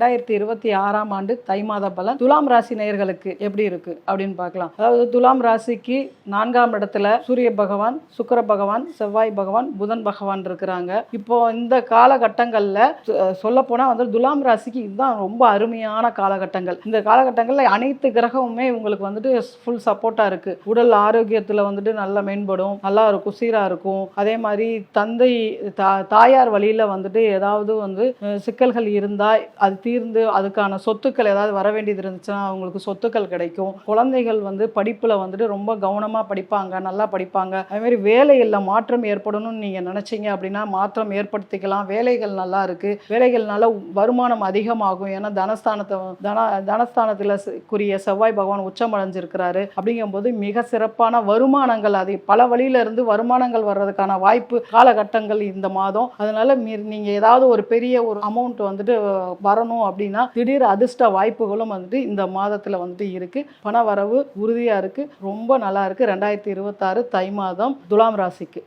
ரெண்டாயிரத்தி இருபத்தி ஆறாம் ஆண்டு தை மாத பலன். துலாம் ராசி நேயர்களுக்கு எப்படி இருக்கு அப்படின்னு பார்க்கலாம். அதாவது துலாம் ராசிக்கு நான்காம் இடத்துல சூரிய பகவான் சுக்கர பகவான் செவ்வாய் பகவான் புதன் பகவான் இருக்கிறாங்க. இப்போ இந்த காலகட்டங்களில் சொல்ல போனால் வந்து துலாம் ராசிக்கு இதுதான் ரொம்ப அருமையான காலகட்டங்கள். இந்த காலகட்டங்களில் அனைத்து கிரகமுமே உங்களுக்கு வந்துட்டு ஃபுல் சப்போர்ட்டாக இருக்கு. உடல் ஆரோக்கியத்தில் வந்துட்டு நல்லா மேம்படும் நல்லா இருக்கும் சீராக இருக்கும். அதே மாதிரி தந்தை தா- தாயார் வழியில் வந்துட்டு ஏதாவது வந்து சிக்கல்கள் இருந்தால் அது தீர்ந்து அதுக்கான சொத்துக்கள் ஏதாவது வர வேண்டியது இருந்துச்சுன்னா அவங்களுக்கு சொத்துக்கள் கிடைக்கும். குழந்தைகள் வந்து படிப்பில் வந்துட்டு ரொம்ப கவனமாக படிப்பாங்க நல்லா படிப்பாங்க. அதேமாதிரி வேலைகளில் மாற்றம் ஏற்படணும்னு நீங்கள் நினச்சிங்க அப்படின்னா மாற்றம் ஏற்படுத்திக்கலாம். வேலைகள் நல்லா இருக்குது வேலைகள்னால வருமானம் அதிகமாகும். ஏன்னா தனஸ்தானத்தை தன தனஸ்தானத்தில் சி- குறிய செவ்வாய் பகவான் உச்சமடைஞ்சிருக்கிறாரு. அப்படிங்கும்போது மிக சிறப்பான வருமானங்கள் அது பல வழியிலிருந்து வருமானங்கள் வர்றதுக்கான வாய்ப்பு காலகட்டங்கள் இந்த மாதம். அதனால நீங்கள் ஏதாவது ஒரு பெரிய ஒரு அமௌண்ட் வந்துட்டு வரணும் அப்படின்னா திடீர் அதிர்ஷ்ட வாய்ப்புகளும் வந்துட்டு இந்த மாதத்தில் வந்துட்டு இருக்கு. பண வரவு உறுதியா இருக்கு. ரொம்ப நல்லா இருக்கு. ரெண்டாயிரத்தி இருபத்தாறு தை மாதம் துலாம் ராசிக்கு.